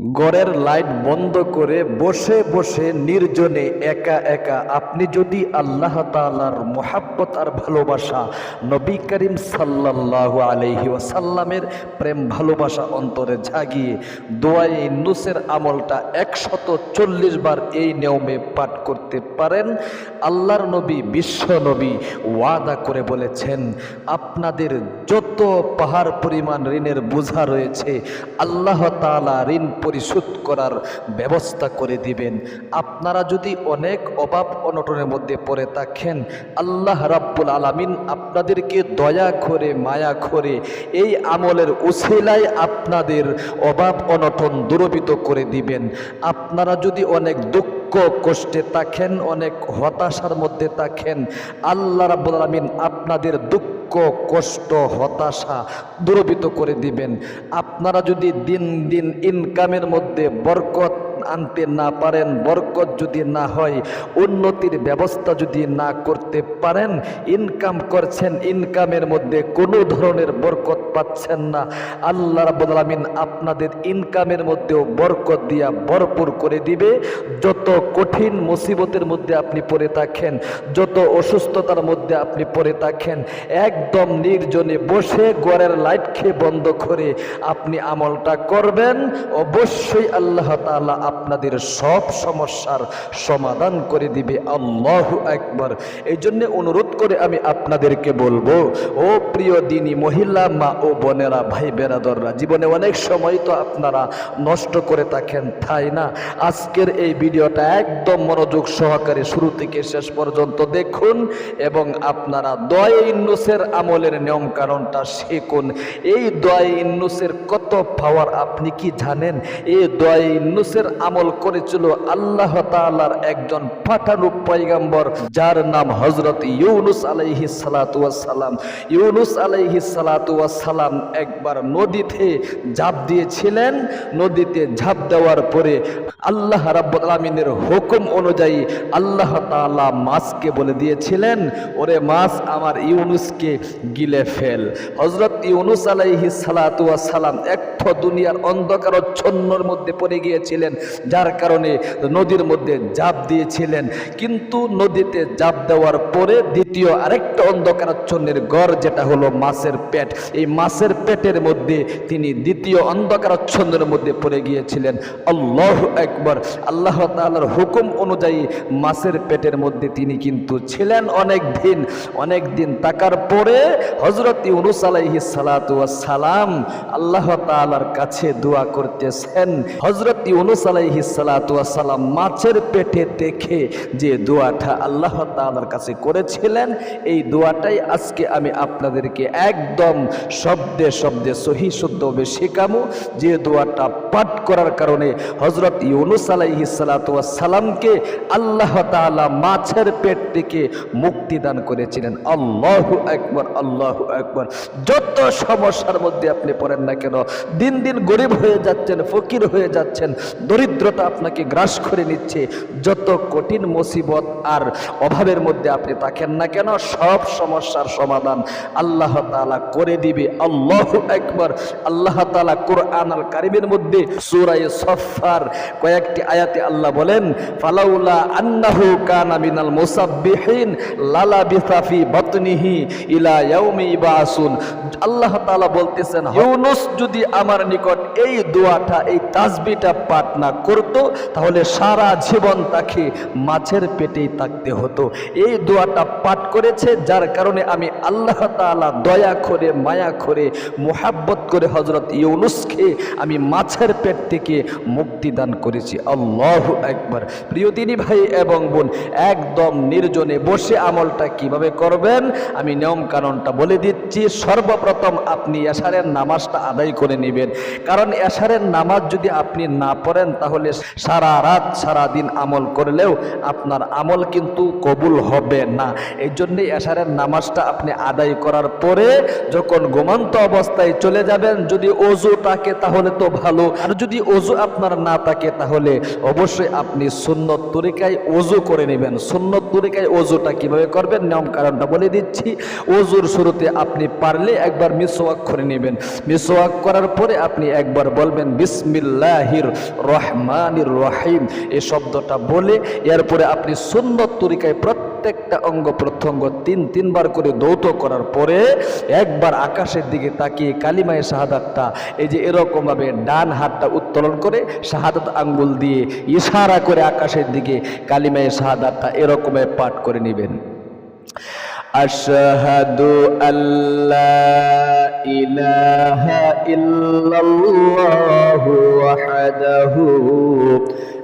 ঘরের লাইট বন্ধ করে বসে বসে নির্জনে একা একা আপনি যদি আল্লাহ তাআলার মোহাব্বত আর ভালোবাসা নবী করিম সাল্লাল্লাহু আলাইহি ওয়াসাল্লামের প্রেম ভালোবাসা অন্তরে জাগিয়ে দোয়াই নুসের আমলটা একশত চল্লিশ বার এই নিয়মে পাঠ করতে পারেন, আল্লাহর নবী, বিশ্ব নবী ওয়াদা করে বলেছেন, আপনাদের যত পাহাড় পরিমাণ ঋণের বোঝা রয়েছে, আল্লাহ তাআলা ঋণ পরিশোধ করার ব্যবস্থা করে দিবেন। আপনারা যদি অনেক অভাব অনটনের মধ্যে পড়ে থাকেন, আল্লাহ রাব্বুল আলামিন আপনাদেরকে দয়া করে, মায়া করে এই আমলের উসিলায় আপনাদের অভাব অনটন দূরবিত করে দিবেন। আপনারা যদি অনেক দুঃখ কষ্টে থাকেন, অনেক হতাশার মধ্যে থাকেন, আল্লাহ রাব্বুল আলামিন আপনাদের দুঃখ কষ্ট, হতাশা দূরবিত করে দিবেন। আপনারা যদি দিন দিন ইনকামের মধ্যে বরকত আনতে না পারেন, বরকত যদি না হয়, উন্নতির ব্যবস্থা যদি না করতে পারেন ইনকাম করছেন ইনকামের মধ্যে কোনো ধরনের বরকত পাচ্ছেন না। আল্লাহ রাব্বুল আলামিন আপনাদের ইনকামের মধ্যেও বরকত দিয়া ভরপুর করে দিবে। যত কঠিন মুসিবতের মধ্যে আপনি পড়ে থাকেন, যত অসুস্থতার মধ্যে আপনি পড়ে থাকেন, একদম নির্জনে বসে ঘরের লাইট খেয়ে বন্ধ করে আপনি আমলটা করবেন। অবশ্যই আল্লাহ তাআলা আপনাদের সব সমস্যার সমাধান করে দিবে। আল্লাহ একবার এই জন্য অনুরোধ করে আমি আপনাদেরকে বলব, ও প্রিয় দিনী মহিলা, মা ও বোনেরা, ভাই বেরাদররা, জীবনে অনেক সময় তো আপনারা নষ্ট করে থাকেন, তাই না? আজকের এই ভিডিওটা একদম মনোযোগ সহকারে শুরু থেকে শেষ পর্যন্ত দেখুন এবং আপনারা দয় ইন্নুসের আমলের নিয়ম কারণটা শিখুন। এই দয় ইন্নুসের কত পাওয়ার আপনি কি জানেন? এই দয় ইন্নুসের আমল করেছিল আল্লাহ তালার একজন পাঠানো পয়গাম্বর, যার নাম হজরত ইউনুস আলাইহি সালাম ইউনুস আলাইহি সালাম একবার নদীতে ঝাঁপ দিয়েছিলেন। নদীতে ঝাঁপ দেওয়ার পরে আল্লাহ রাব্বুল আলামিনের হুকুম অনুযায়ী আল্লাহ তাআলা মাছকে বলে দিয়েছিলেন, ওরে মাছ, আমার ইউনুসকে গিলে ফেল। হজরত ইউনুস আলাইহি সালাম এক দুনিয়ার অন্ধকারচ্ছন্নর মধ্যে পড়ে গিয়েছিলেন, যার কারণে নদীর মধ্যে জাপ দিয়েছিলেন। কিন্তু নদীতে জাপ দেওয়ার পরে দ্বিতীয় আরেকটা অন্ধকারাচ্ছন্নের গড় যেটা হলো মাছের পেট। এই মাছের পেটের মধ্যে তিনি দ্বিতীয় অন্ধকারাচ্ছন্নের মধ্যে পড়ে গিয়েছিলেন। আল্লাহ একবার আল্লাহ তাআলার হুকুম অনুযায়ী মাছের পেটের মধ্যে তিনি কিন্তু ছিলেন অনেক দিন। অনেক দিন থাকার পরে হজরত ইউনুস আলাইহি সালাতু সালাম আল্লাহ তাআলার কাছে দোয়া করতেছেন হজরত ইউনুস আলাইহি সালাতু সালাম মাছের পেটে দেখে যে দোয়াটা আল্লাহ তাআলার কাছে করেছিলেন, এই দোয়াটাই আজকে আমি আপনাদেরকে একদম শব্দে শব্দে, সহি শুদ্ধভাবে শেখামো যে দোয়াটা পাঠ করার কারণে হজরত ইউনুস আলাইহি সালাতু সালামকে আল্লাহ তাআলা মাছের পেট থেকে মুক্তি দান করেছিলেন। আল্লাহ একবার আল্লাহ একবার যত সমস্যার মধ্যে আপনি পড়েন না কেন, দিন দিন গরিব হয়ে যাচ্ছেন, ফকির হয়ে যাচ্ছেন, দরিদ্রতা আপনাকে গ্রাস করে নিচ্ছে। যত কঠিন মুসিবত আর অভাবের মধ্যে আপনি থাকেন না কেন? সব সমস্যার সমাধান আল্লাহ তাআলা করে দিবে। আল্লাহ একবার আল্লাহ তাআলা কোরআন আল কারিমের মধ্যে সূরায়ে সফার কয়েকটি আয়াতে আল্লাহ বলেন, ফালাউলা আন্নাহু কানা মিনাল মুসাব্বিহিন লালা বিসাফি বাতনিহি ইলা ইয়াউমি ইবাসুন। আল্লাহ তাআলা বলতেছেন, ইউনুস যদি আমার নিকট এই দোয়াটা, এই তাসবিটা পাঠ না করত, তাহলে সারা জীবন তাকে মাছের পেটেই থাকতে হতো। এই দোয়াটা পাঠ করেছে, যার কারণে আমি আল্লাহ তাআলা দয়া করে, মায়া করে, মোহাব্বত করে হজরত ইউনুসকে আমি মাছের পেট থেকে মুক্তি দান করেছি। আল্লাহ একবার প্রিয় দিনী ভাই এবং বোন, একদম নির্জনে বসে আমলটা কীভাবে করবেন? আমি নিয়ম কানুনটা বলে দিচ্ছি, সর্বপ্রথম আপনি এশারের নামাজটা আদায় করে নেবেন। কারণ এশারের নামাজ যদি আপনি না পড়েন, তাহলে সারা রাত, সারা দিন আমল করলেও আপনার আমল কিন্তু কবুল হবে না। এই জন্য এশারের নামাজটা আপনি আদায় করার পরে যখন ঘুমান্ত অবস্থায় চলে যাবেন, যদি অজু থাকে তাহলে তো ভালো। আর যদি অজু আপনার না থাকে তাহলে অবশ্যই আপনি সুন্নত তরিকায় অজু করে নেবেন। সুন্নত তরিকায় অজুটা কীভাবে করবেন? নিয়ম কারণটা বলে দিচ্ছি। অজুর শুরুতে আপনি পারলে একবার মিসওয়াক করে নেবেন। মিসওয়াক করার পরে আপনি একবার বলবেন, বিসমিল্লাহির রহমানির রহিম। এই শব্দটা বলে এরপরে আপনি সুন্নত তরিকায় প্রত্যেকটা অঙ্গ প্রত্যঙ্গ তিন তিনবার করে দৌত করার পরে একবার আকাশের দিকে তাকিয়ে কালিমায় শাহাদাতটা এই যে এরকমভাবে ডান হাতটা উত্তোলন করে শাহাদাত আঙ্গুল দিয়ে ইশারা করে আকাশের দিকে কালিমায় শাহাদাতটা এরকমভাবে পাঠ করে নেবেন أشهد أن لا إله إلا الله وحده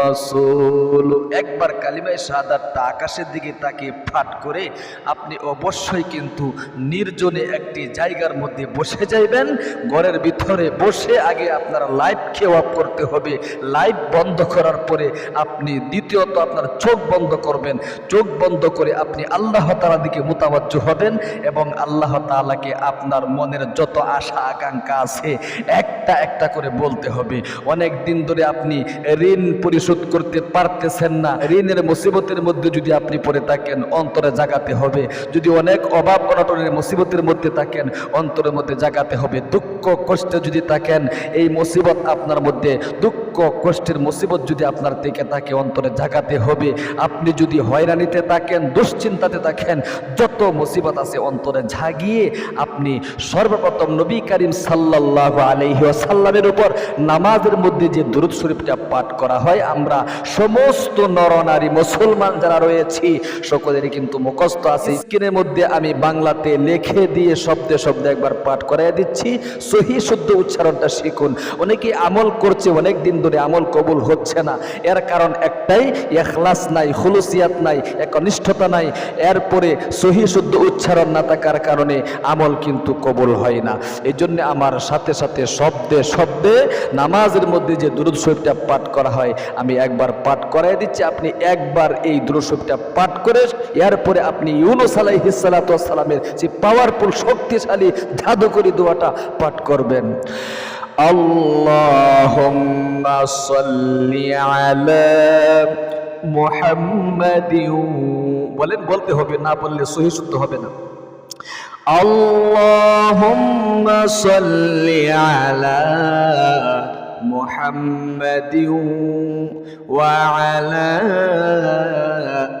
রাসূল। একবার কালিমায় শাহাদাতটা আকাশের দিকে তাকে ফাট করে আপনি অবশ্যই কিন্তু নির্জনে একটি জায়গার মধ্যে বসে যাইবেন। ঘরের ভিতরে বসে আগে আপনার লাইটকে অফ করতে হবে। লাইভ বন্ধ করার পরে আপনি দ্বিতীয়ত আপনার চোখ বন্ধ করবেন। চোখ বন্ধ করে আপনি আল্লাহ তালা দিকে মোতাবাজ্য হবেন এবং আল্লাহ তালাকে আপনার মনের যত আশা, আকাঙ্ক্ষা আছে, একটা একটা করে বলতে হবে। অনেক দিন ধরে আপনি ঋণ পরিশোধ করতে পারতেছেন না। ঋণের মুসিবতের মধ্যে যদি আপনি পড়ে থাকেন, অন্তরে জাগাতে হবে। যদি অনেক অভাব, অনটনের মুসিবতের মধ্যে থাকেন, অন্তরের মধ্যে জাগাতে হবে। দুঃখ, কষ্টে যদি থাকেন, এই মুসিবত আপনার মধ্যে, দুঃখ কষ্টের মুসিবত যদি আপনার থেকে থাকে অন্তরে জাগাতে হবে, আপনি যদি হয়রানিতে থাকেন, দুশ্চিন্তাতে থাকেন, যত মুসিবত আছে অন্তরে ঝাগিয়ে আপনি সর্বপ্রথম নবী করিম সাল্লাহ আলহি সাল্লামের উপর নামাজের মধ্যে যে দুরুদ শরীফটা পাঠ করা হয়, আমরা সমস্ত নরনারী মুসলমান যারা রয়েছি, সকলেরই কিন্তু মুখস্থ আছে। স্ক্রিনের মধ্যে আমি বাংলাতে লিখে দিয়ে শব্দে শব্দে একবার পাঠ করাই দিচ্ছি। সহি শুদ্ধ উচ্চারণটা শিখুন। অনেকে আমল করছে অনেক দিন ধরে আমল কবুল হচ্ছে না। এর কারণ একটাই, এখলাস নাই, খুলুসিয়াত নাই, একনিষ্ঠতা নাই। এরপরে সহি শুদ্ধ উচ্চারণ না থাকার কারণে আমল কিন্তু কবুল হয় না। এই জন্য আমার সাথে সাথে শব্দে শব্দে নামাজের মধ্যে যে দুরুদ শরীফটা পাঠ করা হয়, আমি একবার পাঠ করাই দিচ্ছি। আপনি একবার এই দুরুদ শরীফটা পাঠ করে, এরপরে আপনি ইউনুস আলাইহিস সালাতু সালামের যে পাওয়ারফুল শক্তিশালী, জাদুকরি দোয়াটা পাঠ করবেন। আল্লাহুম্মা সাল্লি আলা মুহাম্মাদিন বলেন বলতে হবে না বললে সহি শুদ্ধ হবে না اللهم صل على محمد وعلى آل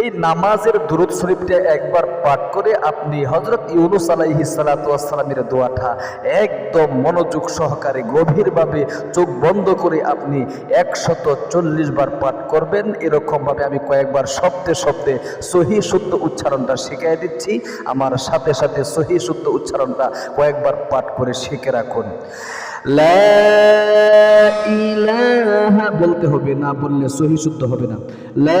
এই নামাজের দুরুদ শরীফটা একবার পাঠ করে আপনি হজরত ইউনুস আলাইহি সালামের দোয়াটা একদম মনোযোগ সহকারে গভীরভাবে চোখ বন্ধ করে আপনি একশত চল্লিশ বার পাঠ করবেন। এরকমভাবে আমি কয়েকবার শব্দে শব্দে সহি শুদ্ধ উচ্চারণটা শিখিয়ে দিচ্ছি। আমার সাথে সাথে সহি শুদ্ধ উচ্চারণটা কয়েকবার পাঠ করে শিখে রাখুন। বলতে হবে, না বললে সহি শুদ্ধ হবে না। লা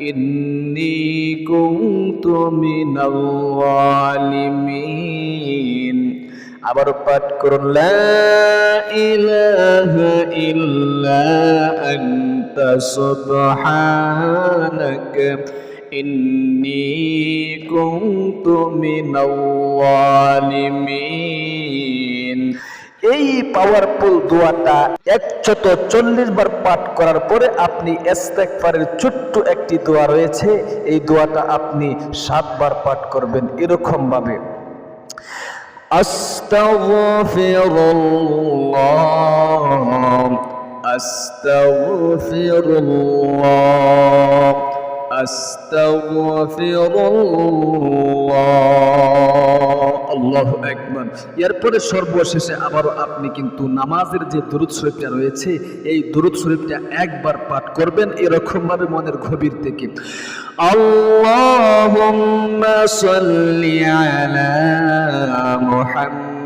إني كنت من الظالمين আবার পাঠ করুন লা ইলাহা ইল্লা আনতা সুবহানাকা ইন্নী কুনতু মিনাল জালিমিন এই পাওয়ারফুল দোয়াটা একশত চল্লিশ বার পাঠ করার পরে আপনি ইস্তেগফারের ছোট্ট একটি দোয়া রয়েছে এই দোয়াটা আপনি সাতবার পাঠ করবেন এরকম ভাবে أستغفر الله أستغفر الله أستغفر الله আল্লাহ এরপরে সর্বশেষে আবারও আপনি কিন্তু নামাজের যে দুরুদ শরীফটা রয়েছে, এই দুরুদ শরীফটা একবার পাঠ করবেন এরকম ভাবে মনের গভীর থেকে। আল্লাহ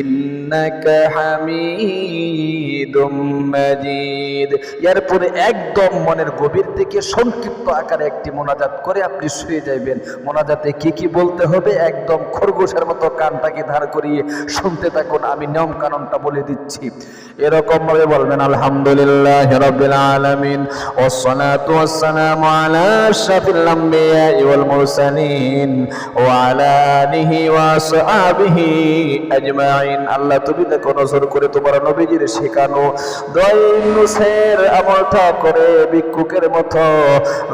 ইন্নাকা হামিদুম মাজিদ। এরপরে একদম মনের গভীর থেকে সংক্ষিপ্ত আকারে একটি মোনাজাত করে আপনি শুয়ে যাইবেন। মোনাজাতে কি কি বলতে হবে? একদম খরগোশের মতো কানটাকে ধার করিয়ে শুনতে থাকুন, আমি নিয়ম কানুনটা বলে দিচ্ছি। এরকম ভাবে বলবেন, আলহামদুলিল্লাহ রাব্বিল আলামিন ওয়াসসালাতু ওয়াসসালামু আলা আশরাফিল আমবিয়া ওয়াল মুরসালিন, ওয়া আলা আলিহি ওয়া আসহাবিহি আজমাইন আল্লাহ তুমি দেখো নজর করে তোমার নবীজির শেখানো। দয়নুসের আমলটা করে ভিক্ষুকের মতো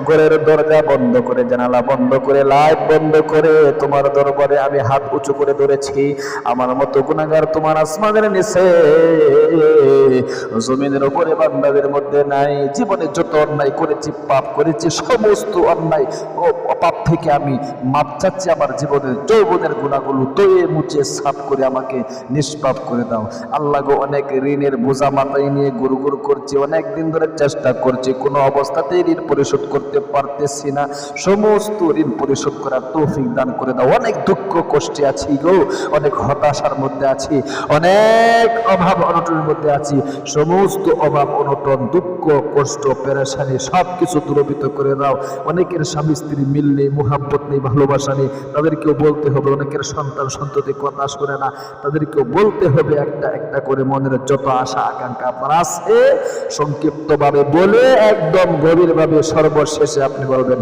ঘরের দরজা বন্ধ করে, জানালা বন্ধ করে, লাইট বন্ধ করে, তোমার দরবারে আমি হাত উঁচু করে ধরেছি। আমার মতো গুণাগার তোমার আসমানের নিচে, জমিনের উপরে বান্দাদের মধ্যে নাই। জীবনে যত অন্যায় করেছি, পাপ করেছি, সমস্ত অন্যায় ও পাপ থেকে আমি মাপ চাচ্ছি আমার জীবনের যৌবনের গুণাগুলো দয়ে মুছে সাফ করে আমাকে নিষ্পাপ করে দাও। আল্লাহ অনেক ঋণের বোঝা মাথায় নিয়ে গুরু গুরু করছি, অনেক দিন ধরে চেষ্টা করছি, কোনো অবস্থাতেই ঋণ পরিশোধ করতে পারতেছি না। সমস্ত ঋণ পরিশোধ করার তৌফিক দান করে দাও। অনেক দুঃখ কষ্টে আছি গো, অনেক হতাশার মধ্যে আছি, অনেক অভাব অনটনের মধ্যে আছি। সমস্ত অভাব, অনটন, দুঃখ, কষ্ট, পেরেশানি সব কিছু দূরবিত করে দাও। অনেকের স্বামী স্ত্রী নেই, মোহাব্বত নেই, ভালোবাসা নেই। তাদেরকেও বলতে হবে, অনেকের সন্তান সন্ততি কথা শুনে না। তাদেরকেও বলতে হবে একটা একটা করে মনের যত আশা, আকাঙ্ক্ষা আপনার আছে, সংক্ষিপ্তভাবে বলে একদম গভীরভাবে সর্বশেষে আপনি বলবেন,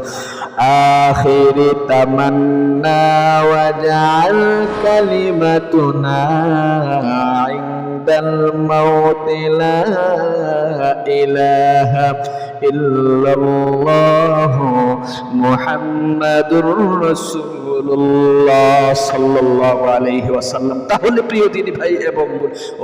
আখিরি তামান্না ওয়াজআল কালিমাতুনা ইল্লাল্লাহ মুহাম্মাদুর রাসূলুল্লাহ সাল্লাল্লাহু আলাইহি ওয়াসাল্লাম। তাহলে প্রিয় দিনী ভাই এবং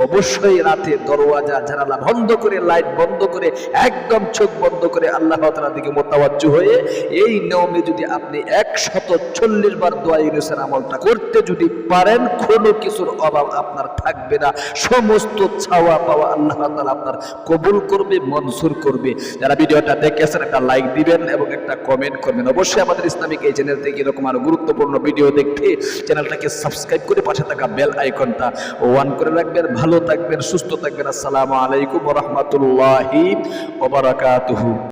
অবশ্যই রাতে দরওয়াজা, জানালা বন্ধ করে, লাইট বন্ধ করে, একদম চোখ বন্ধ করে আল্লাহ তাআলার দিকে মোতাবাজ্জ হয়ে এই নিয়মে যদি আপনি একশত চল্লিশ বার দোয়া ইউনুসের আমলটা করতে যদি পারেন, কোনো কিছুর অভাব আপনার থাকবে না। সমস্ত ছাওয়া পাওয়া আল্লাহ তাআলা আপনার কবুল করবে, মনসুর করবে। যারা ভিডিওটা দেখেছেন, একটা লাইক দিবেন এবং একটা কমেন্ট করবেন। অবশ্যই আমাদের ইসলামিক এই চ্যানেল থেকে এরকম আরও গুরুত্বপূর্ণ ভিডিও দেখতে চ্যানেলটাকে সাবস্ক্রাইব করে পাশে থাকা বেল আইকনটা ওয়ান করে রাখবেন। ভালো থাকবেন, সুস্থ থাকবেন। আসসালামু আলাইকুম রহমতুল্লাহি